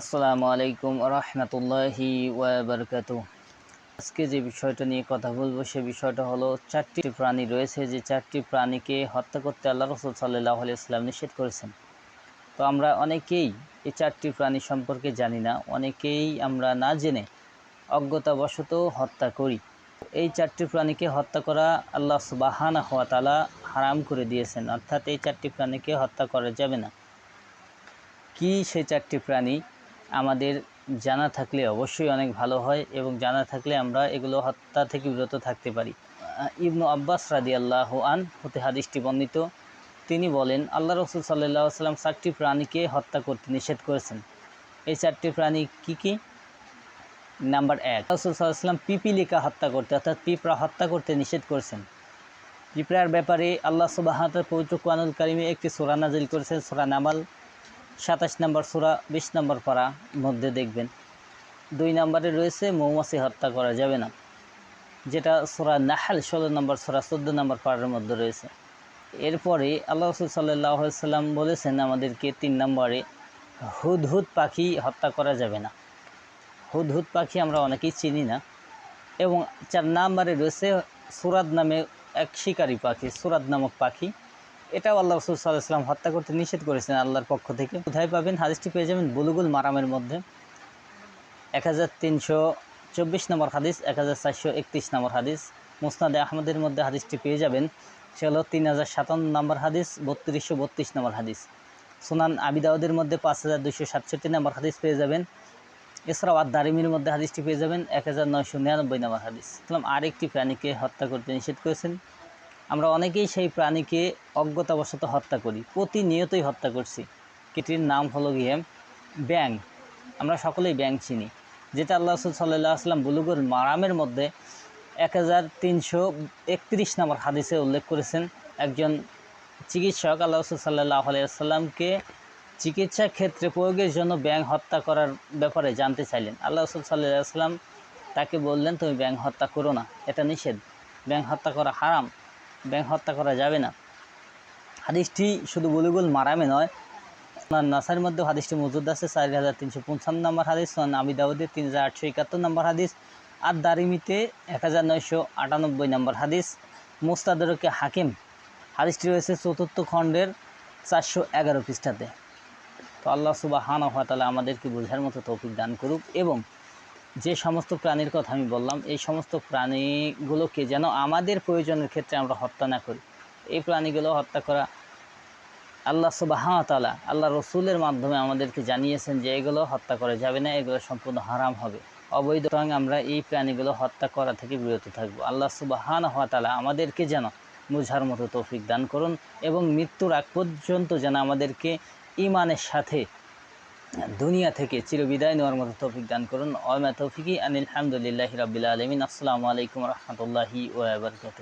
আসসালামু আলাইকুম রহমতুল্লাহি ওয়াবারকাত আজকে যে বিষয়টা নিয়ে কথা বলব, সে বিষয়টা হলো চারটি প্রাণী রয়েছে যে চারটি প্রাণীকে হত্যা করতে আল্লাহ রসুল সাল্লাহ ইসলাম নিষেধ করেছেন। তো আমরা অনেকেই এই চারটি প্রাণী সম্পর্কে জানি না, অনেকেই আমরা না জেনে অজ্ঞতাবশত হত্যা করি। এই চারটি প্রাণীকে হত্যা করা আল্লাহ সুবাহানা হওয়া তালা হারাম করে দিয়েছেন, অর্থাৎ এই চারটি প্রাণীকে হত্যা করা যাবে না। কি সেই চারটি প্রাণী? আমাদের জানা থাকলে অবশ্যই অনেক ভালো হয় এবং জানা থাকলে আমরা এগুলো হত্যা থেকে বিরত থাকতে পারি। ইবনু আব্বাস রাদি আল্লাহ আন হতে হাদিসটি বর্ণিত। তিনি বলেন, আল্লাহ রসুল সাল্লাহ সাল্লাম চারটি প্রাণীকে হত্যা করতে নিষেধ করেছেন। এই চারটি প্রাণী কি কি? নাম্বার এক রসুল সাল্লাম পিপিলিকা হত্যা করতে, অর্থাৎ পিঁপড়া হত্যা করতে নিষেধ করেছেন। পিঁপড়ার ব্যাপারে আল্লাহ সুবাহাত পবিত্র কোয়ানুল কারিমে একটি সোরা নাজিল করেছেন, সোরা নামাল। সাতাশ নম্বর সুরা, বিশ নম্বর পারা মধ্যে দেখবেন। দুই নম্বরে রয়েছে, মৌমাছি হত্যা করা যাবে না। যেটা সোরা নাহাল, ষোলো নম্বর সোরা, চোদ্দ নম্বর পাড়ার মধ্যে রয়েছে। এরপরে আল্লাহ রসুল সাল্লাহ সাল্লাম বলেছেন, আমাদেরকে তিন নম্বরে হুদহুদ পাখি হত্যা করা যাবে না। হুদহুদ পাখি আমরা অনেকেই চিনি না। এবং চার নম্বরে রয়েছে, সুরাদ নামে এক শিকারী পাখি, সুরাদ নামক পাখি। এটাও আল্লাহ রসুল সাল্লাহাম হত্যা করতে নিষেধ করেছেন আল্লাহর পক্ষ থেকে। কোথায় পাবেন? হাদিসটি পেয়ে যাবেন বুলুগুল মারামের মধ্যে। এক হাজার তিনশো চব্বিশ নম্বর হাদিস, এক হাজার চারশো একত্রিশ নম্বর হাদিস। মুসনাদে আহমদের মধ্যে হাদিসটি পেয়ে যাবেন। সে হলো তিন হাজার সাতান্ন নম্বর হাদিস, বত্রিশশো বত্রিশ নম্বর হাদিস। সুনান আবিদাউদের মধ্যে পাঁচ হাজার দুশো সাতষট্টি নম্বর হাদিস পেয়ে যাবেন। এছাড়াও আর দারিমির মধ্যে হাদিসটি পেয়ে যাবেন, এক হাজার নয়শো নিরানব্বই নম্বর হাদিস। ইসলাম আরেকটি প্রাণীকে হত্যা করতে নিষেধ করেছেন। আমরা অনেকেই সেই প্রাণীকে অজ্ঞতাবশত হত্যা করি। প্রতিনিয়তই হত্যা করছি। এটির নাম হলো গিয়ে ব্যাং আমরা সকলেই ব্যাং চিনি। যেটা আল্লাহ সাল্লাহ আসলাম বুলুগুল মারামের মধ্যে এক হাজার তিনশো একত্রিশ নম্বর হাদিসে উল্লেখ করেছেন। একজন চিকিৎসক আল্লাহ সাল্লাহ আলাইসাল্লামকে চিকিৎসা ক্ষেত্রে প্রয়োগের জন্য ব্যাং হত্যা করার ব্যাপারে জানতে চাইলেন। আল্লাহ রসুল সাল্লাহ আসলাম তাকে বললেন, তুমি ব্যাং হত্যা করো না। এটা নিষেধ। ব্যাং হত্যা করা হারাম। ব্যাং হত্যা করা যাবে না। হাদিসটি শুধু বুলুগুল মারামে নয় নাসার মধ্যে হাদিসটি মজুদ আছে, চার হাজার তিনশো পঞ্চান্ন নম্বর হাদিস আবি দাউদের তিন হাজার আটশো একাত্তর নম্বর হাদিস, আর দারিমিতে এক হাজার নয়শো আটানব্বই নম্বর হাদিস, মুস্তাদরকে হাকিম। হাদিসটি রয়েছে চতুর্থ খণ্ডের চারশো এগারো পৃষ্ঠাতে। তো আল্লাহ সুবাহান তালা আমাদেরকে বোঝার মতো তৌফিক দান করুক এবং যে সমস্ত প্রাণীর কথা আমি বললাম, এই সমস্ত প্রাণীগুলোকে যেন আমাদের প্রয়োজনের ক্ষেত্রে আমরা হত্যা না করি। এই প্রাণীগুলো হত্যা করা আল্লাহ সুবাহাতালা আল্লাহ রসুলের মাধ্যমে আমাদেরকে জানিয়েছেন যে এগুলো হত্যা করা যাবে না, এগুলো সম্পূর্ণ হারাম হবে। অবৈধ রঙে আমরা এই প্রাণীগুলো হত্যা করা থেকে বিরত থাকব। আল্লাহ সুবাহান তালা আমাদেরকে যেন বোঝার মতো তৌফিক দান করুন এবং মৃত্যুর আগ পর্যন্ত যেন আমাদেরকে ইমানের সাথে দুনিয়া থেকে চিরবিদায় নেওয়ার মতো তৌফিক দান করুন। অমা তৌফিকি আনিল হামদুলিল্লাহ রবিল আলমিন। আসসালামু আলাইকুম রহমতুল্লাহি ওবরকাত